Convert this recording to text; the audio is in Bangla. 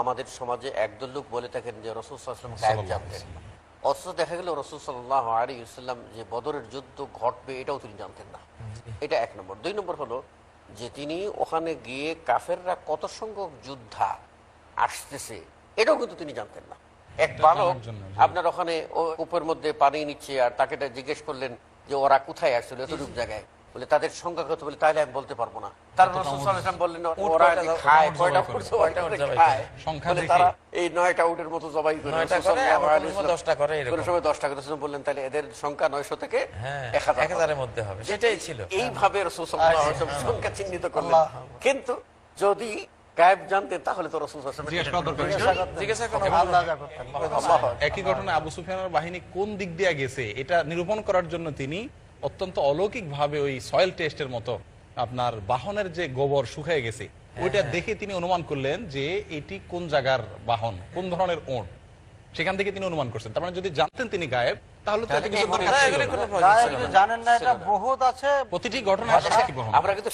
আমাদের সমাজে একদল লোক বলে থাকেন যে রসুল সাল্লাম গায়েব জানতেন। অথচ দেখা গেল রসুল সাল্লাহ আলী ইসলাম যে বদরের যুদ্ধ ঘটবে এটাও তিনি জানতেন না। এটা এক নম্বর। দুই নম্বর হলো যে তিনি ওখানে গিয়ে কাফেররা কত সংখ্যক যোদ্ধা আসতেছে এটাও কিন্তু তিনি জানতেন না। এক বালক। আপনার ওখানে কূপের মধ্যে পানি নিচ্ছে আর তাকে জিজ্ঞেস করলেন যে ওরা কোথায় আসছিল এতটুকু জায়গায়। বলে তাদের সংখ্যা কত বলে তাহলে আমি বলতে পারব না। তার রসুল সাল্লাল্লাহু আলাইহি ওয়াসাল্লাম বললেন ওরা কয়টা যে জবাই খায় কয়টা জবাই উট করে? জবাই করে কয়টা উট খায়। সংখ্যা বলে দেখে। তারা এই নয়টা উটের মতো জবাই করে নয়টা রসূল করে, সাল্লাল্লাহু আবার আলাইহি কোনো ওয়াসাল্লাম দশটা করে কোনো সময় দশটা করে বললেন তাহলে এদের সংখ্যা নয়শো থেকে এক হাজারের মধ্যে হবে সেটাই ছিল। এইভাবে রসুল সাল্লাল্লাহু আলাইহি ওয়াসাল্লাম সংখ্যা চিহ্নিত করলেন। কিন্তু যদি গায়েব জানতেন তাহলে তো রসুল একই ঘটনা আবু সুফিয়ানের বাহিনী কোন দিক দিয়ে গেছে এটা নিরূপণ করার জন্য তিনি অত্যন্ত অলৌকিক ভাবে ওই সয়েল টেস্টের মতো আপনার বাহনের যে গোবর শুকিয়ে গেছে ওইটা দেখে তিনি অনুমান করলেন যে এটি কোন জায়গার বাহন কোন ধরনের ওঁট? সেখান থেকে তিনি অনুমান করছেন। তার মানে যদি জানতেন তিনি গায়েব তাহলে জানেন না এটা বহুত আছে। প্রতিটি ঘটনা আমরা কিন্তু